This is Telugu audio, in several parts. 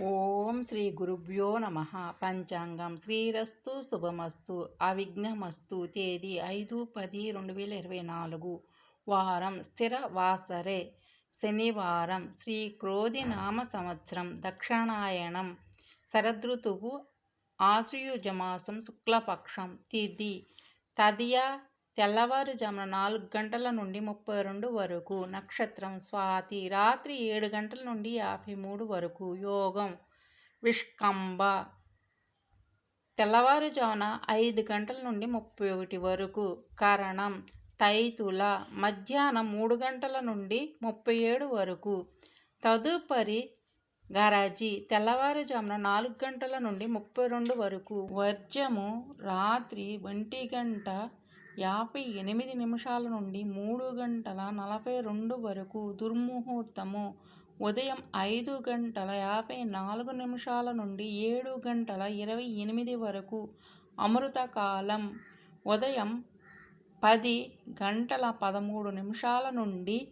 ఓం శ్రీ గురుభ్యో నమ. పంచాంగం శ్రీరస్తు శుభమస్తు. అవిఘ్నమస్తు. తేదీ ఐదు పది రెండు వేల ఇరవై నాలుగు. వారం స్థిర వాసరే. శనివారం శ్రీ క్రోధి నామ సంవత్సరం. దక్షిణాయణం శరదృతువు ఆశ్వయుజమాసం శుక్లపక్షం. తిథి తదియ తెల్లవారుజామున నాలుగు గంటల నుండి ముప్పై రెండు వరకు నక్షత్రం స్వాతి రాత్రి ఏడు గంటల నుండి యాభై మూడు వరకు యోగం విష్కంబ తెల్లవారుజామున ఐదు గంటల నుండి ముప్పై ఒకటి వరకు కరణం తైతుల. మధ్యాహ్నం మూడు గంటల నుండి ముప్పై ఏడు వరకు తదుపరి గరాజీ. తెల్లవారుజామున నాలుగు గంటల నుండి ముప్పై రెండు వరకు వర్జము. రాత్రి ఒంటి గంట యాభై ఎనిమిది నిమిషాల నుండి మూడు గంటల నలభై రెండు వరకు దుర్ముహూర్తము. ఉదయం ఐదు గంటల యాభై నాలుగు నిమిషాల నుండి ఏడు గంటల ఇరవై ఎనిమిది వరకు అమృతకాలం. ఉదయం పది గంటల పదమూడు నిమిషాల నుండి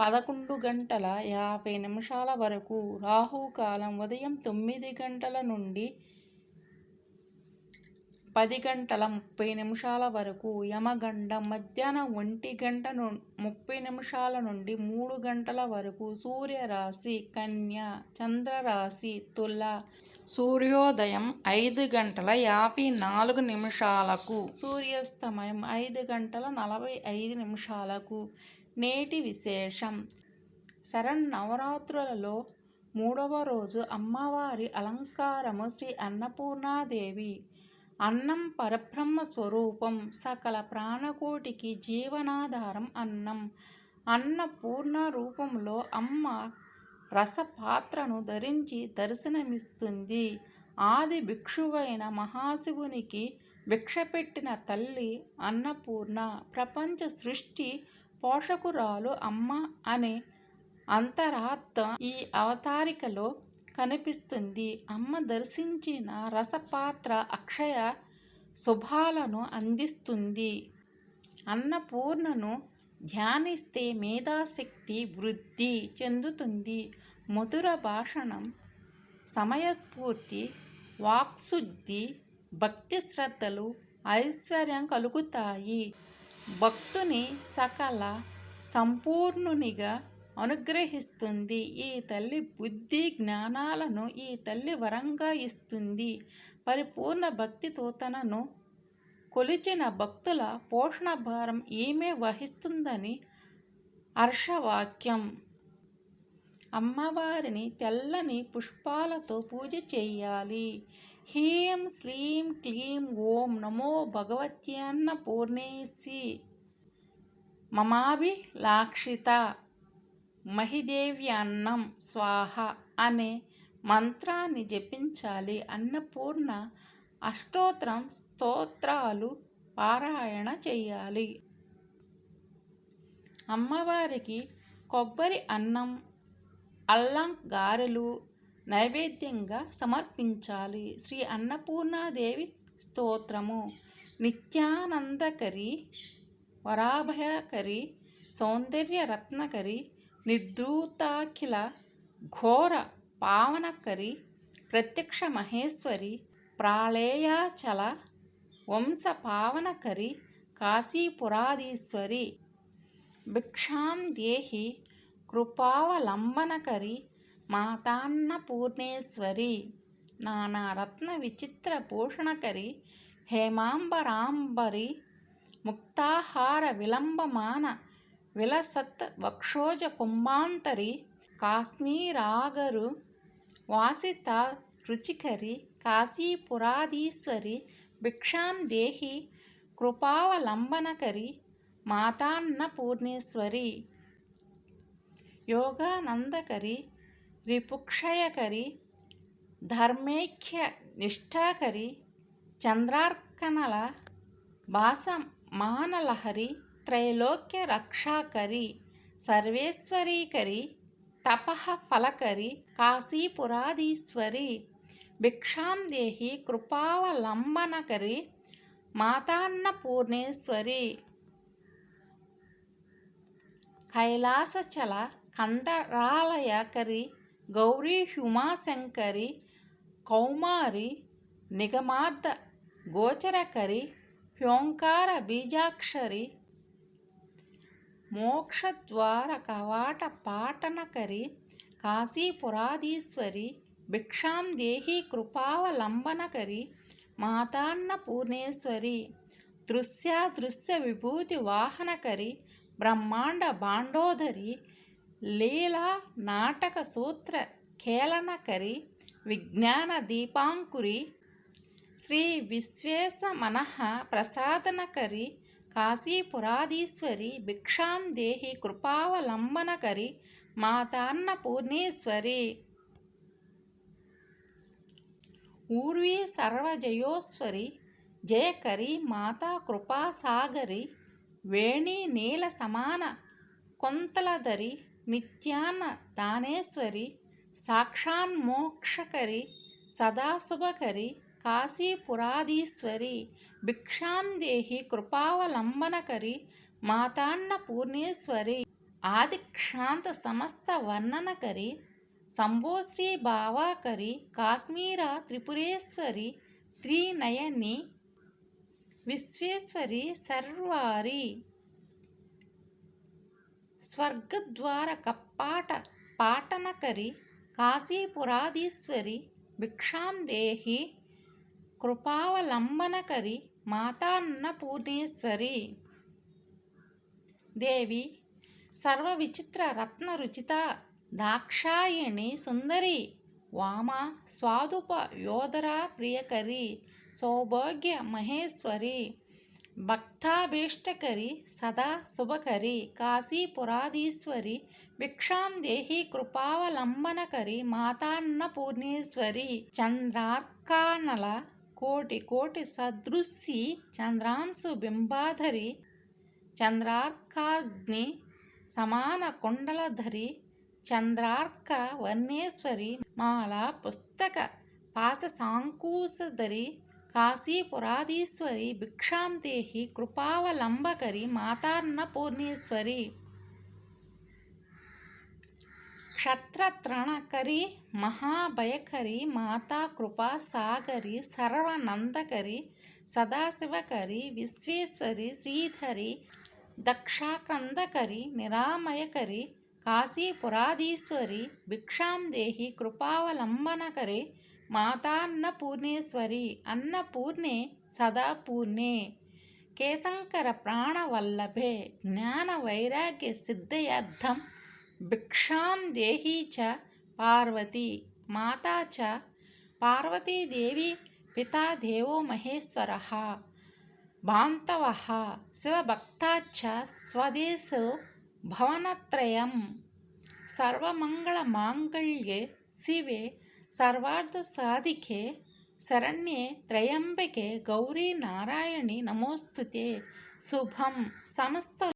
పదకొండు గంటల యాభై నిమిషాల వరకు రాహుకాలం. ఉదయం తొమ్మిది గంటల నుండి పది గంటల ముప్పై నిమిషాల వరకు యమగండ మధ్యాహ్నం ఒంటి గంట ను ముప్పై నిమిషాల నుండి మూడు గంటల వరకు సూర్యరాశి కన్య చంద్రరాశి తుల సూర్యోదయం ఐదు గంటల యాభై నాలుగు నిమిషాలకు సూర్యాస్తమయం ఐదు గంటల నలభై ఐదు నిమిషాలకు. నేటి విశేషం. శరణ్ నవరాత్రులలో మూడవ రోజు అమ్మవారి అలంకారము శ్రీ అన్నపూర్ణాదేవి. అన్నం పరబ్రహ్మ స్వరూపం సకల ప్రాణకోటికి జీవనాధారం అన్నం. అన్నపూర్ణ రూపంలో అమ్మ రసపాత్రను ధరించి దర్శనమిస్తుంది. ఆది భిక్షువైన మహాశివునికి భిక్షపెట్టిన తల్లి అన్నపూర్ణ ప్రపంచ సృష్టి పోషకురాలు అమ్మ అనే అంతరార్థం ఈ అవతారికలో కనిపిస్తుంది. అమ్మ దర్శించిన రసపాత్ర అక్షయ శుభాలను అందిస్తుంది. అన్నపూర్ణను ధ్యానిస్తే మేధాశక్తి వృద్ధి చెందుతుంది. మధుర భాషణం సమయస్ఫూర్తి వాక్శుద్ధి భక్తి శ్రద్ధలు ఐశ్వర్యం కలుగుతాయి. భక్తుని సకల సంపూర్ణునిగా అనుగ్రహిస్తుంది. ఈ తల్లి బుద్ధి జ్ఞానాలను ఈ తల్లి వరంగా ఇస్తుంది. పరిపూర్ణ భక్తితో తనను కొలిచిన భక్తుల పోషణ భారం ఈమె వహిస్తుందని హర్షవాక్యం. అమ్మవారిని తెల్లని పుష్పాలతో పూజ చేయాలి. హీం శ్లీం క్లీం ఓం నమో భగవత్యన్న పూర్ణేసి మహిదేవి అన్నం స్వాహ అనే మంత్రాన్ని జపించాలి అన్నపూర్ణ అష్టోత్రం స్తోత్రాలు పారాయణ చేయాలి. అమ్మవారికి కొబ్బరి అన్నం అల్లం గారెలు నైవేద్యంగా సమర్పించాలి. శ్రీ అన్నపూర్ణాదేవి స్తోత్రము. నిత్యానందకరి వరాభయకరి సౌందర్య రత్నకరి నిర్ధూతాఖిల ఘోర పావనకరి ప్రత్యక్ష మహేశ్వరి ప్రాళేయాచల వంశ పావనకరి కాశీపురాధీశ్వరి భిక్షాం దేహి కృపావలంబనకరి మాతాన్నపూర్ణేశ్వరి నానారత్న విచిత్ర భూషణకరి హేమాంబరాంబరి ముక్తాహార విలంబమాన విలసత్ వక్షోజ కుంభాంతరి కాశ్మీరాగరు వాసిత రుచికరి కాశీపురాధీశ్వరి భిక్షాం దేహి కృపావలంబనకరి మాతాన్నపూర్ణేశ్వరి యోగానందకరి రిపుక్షయకరి ధర్మేఖ్య నిష్ఠాకరి చంద్రార్కనల భాస మానలహరి త్రైలోక్య రక్షాకరి సర్వేశ్వరీకరి తపహ ఫలకరి కాశీపురాధీశ్వరి భిక్షాం దేహి కృపావలంబనకరి మాతాన్నపూర్ణేశ్వరి కైలాసచల కందరాలయకరి గౌరీ హ్యుమాశంకరి కౌమారి నిగమార్థ గోచరకరి హ్యోంకార బీజాక్షరి మోక్షద్వార కవాట పాటనకరి కాశీపురాధీశ్వరి భిక్షాం దేహి కృపావలంబనకరి మాతాన్న పూర్ణేశ్వరి దృశ్యాదృశ్య విభూతి వాహనకరి బ్రహ్మాండ బాండోదరి లీలా నాటక సూత్ర ఖేళనకరి విజ్ఞాన దీపాంకురి శ్రీ విశ్వేశ మనః ప్రసాదనకరి కాశీపురాధీశ్వరి భిక్షాం దేహి కృపావలంబనకరి మాతాన్నపూర్ణేశ్వరి ఊర్వీ సర్వజయోస్వరి జయకరి మాతా కృపాసాగరి వేణి నీల సమాన కొంతలధరి నిత్యాన్న దానేశ్వరి సాక్షాన్మోక్షకరి సదాశుభకరి కాశీపురాధీశ్వరి భిక్షాందేహి కృపావలంబనకరి కృపావలంబనకరి మాతాన్నపూర్ణేశ్వరి ఆదిక్షాంత సమస్త వర్ణనకరి సంభోశ్రీ భావాకరి కాశ్మీర త్రిపురేశ్వరి త్రినయని విశ్వేశ్వరి సర్వారి స్వర్గద్వార కప్పాట పాటనకరి కాశీపురాధీశ్వరి భిక్షాం దేహి కృపావలంబనకరి మాతాన్న పూర్ణేశ్వరి. దేవి సర్వ విచిత్ర రత్న రుచిత దాక్షాయణి సుందరి వామ స్వాదుప యోధర ప్రియకరి సౌభాగ్య మహేశ్వరి భక్తాభీష్టకరి సదా శుభకరి కాశీపురాధీశ్వరి భిక్షాం దేహి కృపావలంబనకరి మాతాన్న పూర్ణేశ్వరి చంద్రార్కానల కోటి కోటి సదృశ్యి చంద్రాంశు బింబాధరి చంద్రార్కాగ్ని సమాన కుండలధరి చంద్రార్క వర్ణేశ్వరి మాల పుస్తక పాశశాంకూసధరి కాశీపురాధీశ్వరి భిక్షాంతేహి కృపావలంబకరి కృపావలంబకరి మాతాన్నపూర్ణేశ్వరి క్షత్రత్రణకరి మహాభయకరి మాతా కృపా సాగరి సర్వనందకరి సదాశివకరి విశ్వేశ్వరి శ్రీధరి దక్షాక్రందకరి నిరామయకరి కాశీపురాధీశ్వరి భిక్షాం దేహి కృపావలంబనకరి మాతాన్నపూర్ణేశ్వరి అన్నపూర్ణే సదా పూర్ణే కేశంకర ప్రాణవల్లభే జ్ఞాన వైరాగ్య సిద్ధయర్థం భిక్షాం దేహీ చ పార్వతి మాతా చ పార్వతీదేవి పితా దేవో మహేశ్వర బాంతవ శివభక్తాచ్చ స్వదేశో భవనత్రయం. సర్వమంగళమాంగళ్యే శివే సర్వార్థసాధికే శరణ్యే త్రయంబకే గౌరీ నారాయణి నమోస్తుతే. శుభం సమస్త